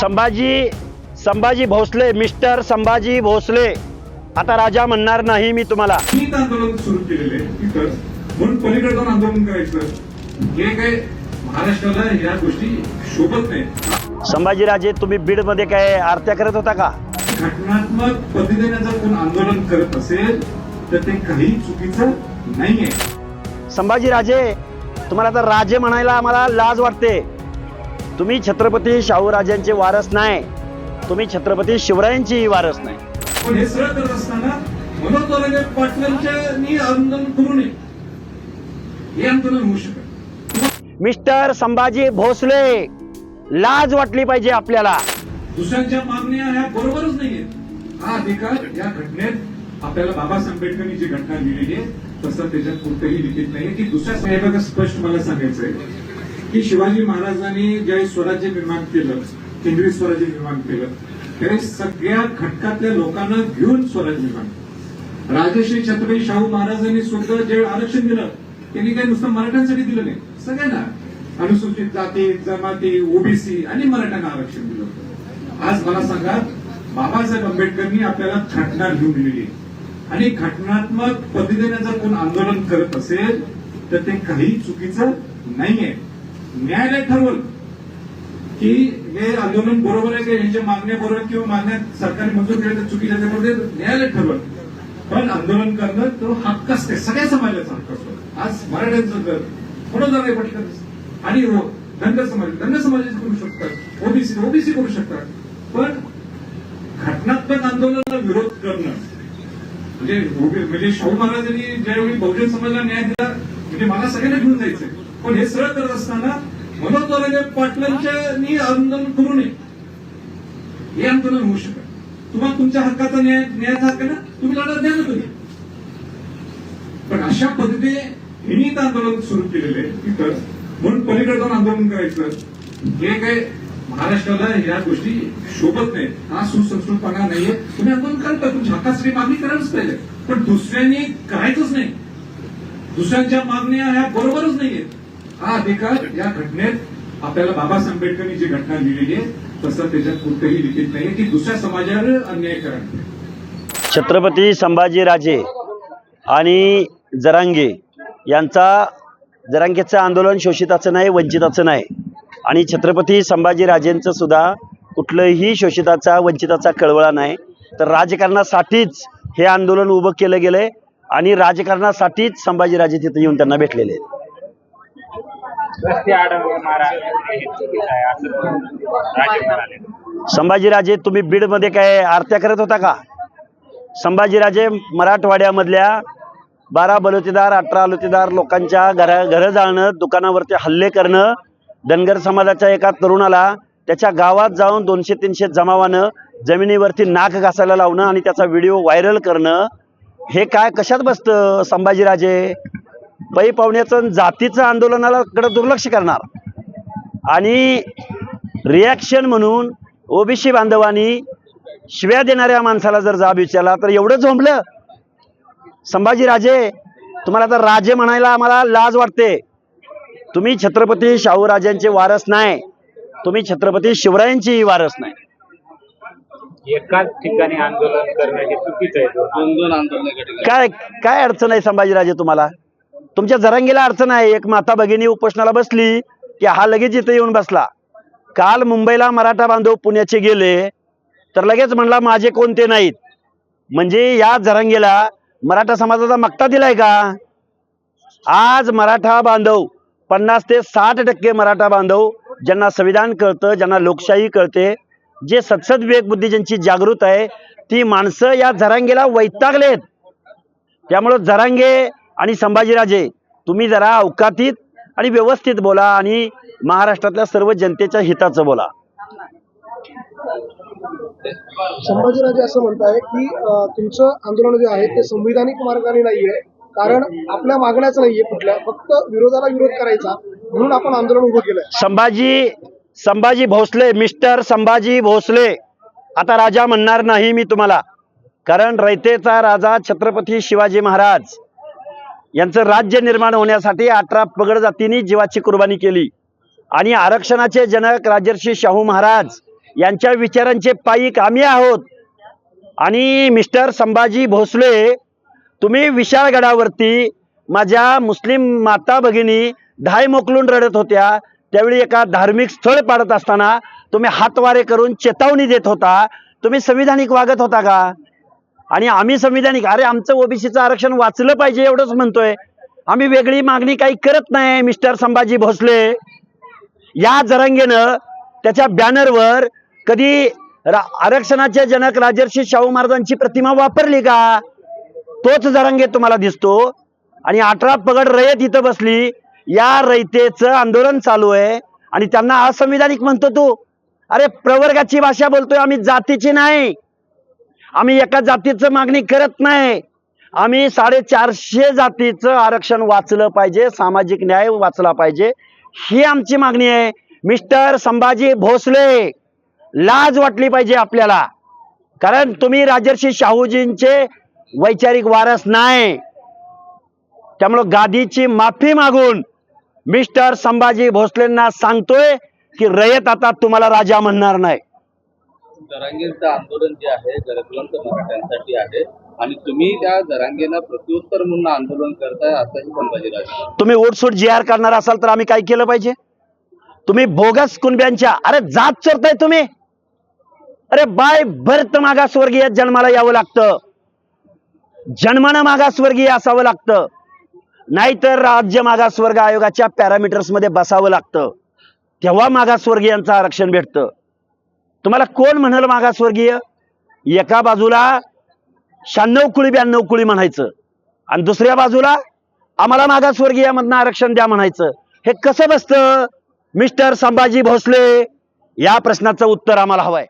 Sambhaji Sambhaji Bhosale mister Sambhaji Bhosale. आता राजा म्हणणार नाही मी तुम्हाला. आंदोलन सुरू केलेले तिथंच म्हणून पलीकडे जाऊन आंदोलन करायचं. हे काय महाराष्ट्राला या गोष्टी शोभत नाही. संभाजीराजे तुम्ही बीडमध्ये काय आरत्या करत होता का? घटनात्मक पद्धतीने जर कोण आंदोलन करत असेल तर ते काही चुकीचं नाहीये. संभाजीराजे तुम्हाला तर राजे म्हणायला आम्हाला लाज वाटते. तुम्ही छत्रपती शाहूराजांचे वारस नाही. तुम्ही छत्रपती शिवरायांची वारस नाही. पण हे सरळ करत असताना मनोज तोरगे पाटलांच्या मी आंदोलन करू नये. हे आंदोलन होऊ शकत मिस्टर संभाजी भोसले लाज वाटली पाहिजे आपल्याला. दुसऱ्यांच्या मागण्या ह्या बरोबरच नाहीयेत. हा अधिकार या घटनेत आपल्याला बाबासाहेब आंबेडकरांनी जी घटना लिहिलेली आहे तसं त्याच्यात कुठेही लिखित नाहीये. की दुसऱ्या साहेबांना स्पष्ट मला सांगायचंय की शिवाजी महाराजांनी ज्या स्वराज्य निर्माण केलं केंद्रीय स्वराज्य निर्माण केलं त्यावेळी सगळ्या घटकातल्या लोकांना घेऊन स्वराज्य निर्माण केलं. राजश्री छत्रपती शाहू महाराजांनी सुद्धा जे आरक्षण दिलं त्यांनी काही नुसतं मराठ्यांसाठी दिलं नाही सगळ्यांना. अनुसूचित जाती जमाती ओबीसी आणि मराठ्यांना आरक्षण दिलं होतं. आज मला सांगा बाबासाहेब आंबेडकरनी आपल्याला घटना घेऊन दिलेली आणि घटनात्मक पद्धतीने जर कोण आंदोलन करत असेल तर ते काही चुकीचं नाहीये. न्यायालय ठरवल की हे आंदोलन बरोबर आहे की यांच्या मागण्या बरोबर आहेत किंवा मागण्या सरकारने मंजूर केल्या तर चुकीच्या न्यायालय ठरवलं पण आंदोलन करणं तो हक्क असते. सगळ्या समाजाचा हक्क असतो. आज मराठ्यांचं घर म्हणून नाही पटकन आणि हो, धनगर समाज धनगर समाजाचे करू शकतात. ओबीसी ओबीसी करू शकतात. पण घटनात्मक आंदोलनाला विरोध करणं म्हणजे म्हणजे शाहू महाराजांनी ज्यावेळी बहुजन समाजाला न्याय दिला म्हणजे मला सगळ्यांना घेऊन जायचंय. पण हे सरळ करत असताना मनोज पाटलांच्या आंदोलन करू नये. हे आंदोलन होऊ शकत तुम्हाला तुमच्या हक्काचा न्याय न्यायाचा हक्क ना? तुम्ही लढा द्या ना तुम्ही. पण अशा पद्धतीने हिनीत आंदोलन सुरू केलेले तिथं म्हणून पलीकडे जाऊन आंदोलन करायचं. हे काय महाराष्ट्राला या गोष्टी शोभत नाही. हा सुसंस्कृतपणा नाहीये. तुम्ही आंदोलन करता. तुमच्या हक्कासाठी मागणी करायलाच पाहिजे. पण दुसऱ्यांनी करायचंच नाही. दुसऱ्यांच्या मागण्या ह्या बरोबरच नाहीयेत. हा अधिकार या घटनेत आपल्याला बाबासाहेब आंबेडकरांनी जी घटना लिहिलेली आहे तसं त्याच्यात कुठेही लिखित नाही की दुसऱ्या समाजावर अन्याय करा छत्रपती संभाजीराजे आणि जरांगे यांचा जरांगेचं आंदोलन शोषिताचं नाही वंचिताचं नाही. आणि छत्रपती संभाजीराजेंचं सुद्धा कुठलंही शोषिताचा वंचिताचा कळवळा नाही. तर राजकारणासाठीच हे आंदोलन उभं केलं गेलं आहे आणि राजकारणासाठीच संभाजीराजे तिथे येऊन त्यांना भेटलेले आहेत. संभाजीराजे तुम्ही बीडमध्ये काय आरत्या करत होता का? संभाजीराजे मराठवाड्यामधल्या बारा बलुतेदार अठरा बलुतेदार लोकांच्या घरा घरं जाळणं दुकानावरती हल्ले करणं धनगर समाजाच्या एका तरुणाला त्याच्या गावात जाऊन दोनशे तीनशे जमावानं जमिनीवरती नाक घासायला लावणं आणि त्याचा व्हिडिओ व्हायरल करणं हे काय कशात बसतं संभाजीराजे? पै पाहुण्याचं जातीचं आंदोलनाला कडे दुर्लक्ष करणार. आणि रिॲक्शन म्हणून ओबीसी बांधवांनी शिव्या देणाऱ्या माणसाला जर जाब विचारला तर एवढं झोंबलं. संभाजीराजे तुम्हाला तर राजे म्हणायला आम्हाला लाज वाटते. तुम्ही छत्रपती शाहूराजांचे वारस नाही. तुम्ही छत्रपती शिवरायांचीही वारस नाही. एकाच ठिकाणी आंदोलन करणं हे चुकीचं आहे. दोन दोन आंदोलन काय काय अडचण आहे संभाजीराजे तुम्हाला? तुमच्या जरांगीला अडचण आहे. एक माता भगिनी उपोषणाला बसली की हा लगेच इथे येऊन बसला. काल मुंबईला मराठा बांधव पुण्याचे गेले तर लगेच म्हणला माझे कोणते नाहीत? म्हणजे या जरांगीला मराठा समाजाचा मक्ता दिलाय का? आज मराठा बांधव पन्नास ते साठ टक्के मराठा बांधव ज्यांना संविधान कळतं ज्यांना लोकशाही कळते जे सत्सद विवेक बुद्धी ज्यांची जागृत आहे ती माणसं या जरांगेला वैतागलेत. त्यामुळं जरांगे आणि संभाजीराजे तुम्ही जरा अवकातीत आणि व्यवस्थित बोला आणि महाराष्ट्रातल्या सर्व जनतेच्या हिताचं बोला. संभाजीराजे असं म्हणताय की तुमचं आंदोलन जे आहे ते संविधानिक मार्गाने नाहीये कारण आपल्या मागण्याच नाहीये कुठल्या फक्त विरोधाला विरोध करायचा म्हणून आपण आंदोलन उभं केलंय. संभाजी संभाजी भोसले मिस्टर संभाजी भोसले. आता राजा म्हणणार नाही मी तुम्हाला. कारण रयतेचा राजा छत्रपती शिवाजी महाराज यांचं राज्य निर्माण होण्यासाठी अठरा पगड जातींनी जीवाची कुर्बानी केली. आणि आरक्षणाचे जनक राजर्षी शाहू महाराज यांच्या विचारांचे पायी आम्ही आहोत. आणि मिस्टर संभाजी भोसले तुम्ही विशाळगडावरती माझ्या मुस्लिम माता भगिनी धाय मोकलून रडत होत्या. त्यावेळी एका धार्मिक स्थळ पाडत असताना तुम्ही हातवारे करून चेतावणी देत होता. तुम्ही संविधानिक वागत होता का? आणि आम्ही संविधानिक अरे आमचं ओबीसीचं आरक्षण वाचलं पाहिजे एवढंच म्हणतोय. आम्ही वेगळी मागणी काही करत नाही मिस्टर संभाजी भोसले. या जरंगेनं त्याच्या बॅनरवर कधी आरक्षणाच्या जनक राजर्षी शाहू महाराजांची प्रतिमा वापरली का? तोच जरंगे तुम्हाला दिसतो. आणि अठरा पगड रयत इथं बसली. या रयतेचं आंदोलन चालू आहे. आणि त्यांना असंविधानिक म्हणतो तू. अरे प्रवर्गाची भाषा बोलतोय आम्ही जातीची नाही. आम्ही एका जातीचं मागणी करत नाही. आम्ही साडेचारशे जातीचं आरक्षण वाचलं पाहिजे सामाजिक न्याय वाचला पाहिजे. ही आमची मागणी आहे. मिस्टर संभाजी भोसले लाज वाटली पाहिजे आपल्याला. कारण तुम्ही राजर्षी शाहूजींचे वैचारिक वारस नाही. त्यामुळं गादीची माफी मागून मिस्टर संभाजी भोसलेंना सांगतोय की रयत आता तुम्हाला राजा म्हणणार नाही. जरांगेंचं आंदोलन जे आहे गरजवंत मराठ्यांसाठी आहे आणि तुम्ही त्या जरांगेला प्रत्युत्तर म्हणून आंदोलन करताय असंही संभाजीराजे तुम्ही ओटसूट जी आर करणार असाल तर आम्ही काय केलं पाहिजे? तुम्ही बोगस कुणब्यांच्या अरे जात चोरताय तुम्ही. अरे बाय भरत मागासवर्गीय जन्माला यावं लागतं. जन्मानं मागासवर्गीय असावं लागतं. नाहीतर राज्य मागासवर्ग आयोगाच्या पॅरामीटर्समध्ये बसावं लागतं. तेव्हा मागासवर्गीयांचं आरक्षण भेटतं. तुम्हाला कोण म्हणाल मागासवर्गीय? एका बाजूला शहाण्णव कुळी ब्याण्णव कुळी म्हणायचं. आणि दुसऱ्या बाजूला आम्हाला मागासवर्गीयामधनं आरक्षण द्या म्हणायचं. हे कसं बसतं? मिस्टर संभाजी भोसले या प्रश्नाचं उत्तर आम्हाला हवंय.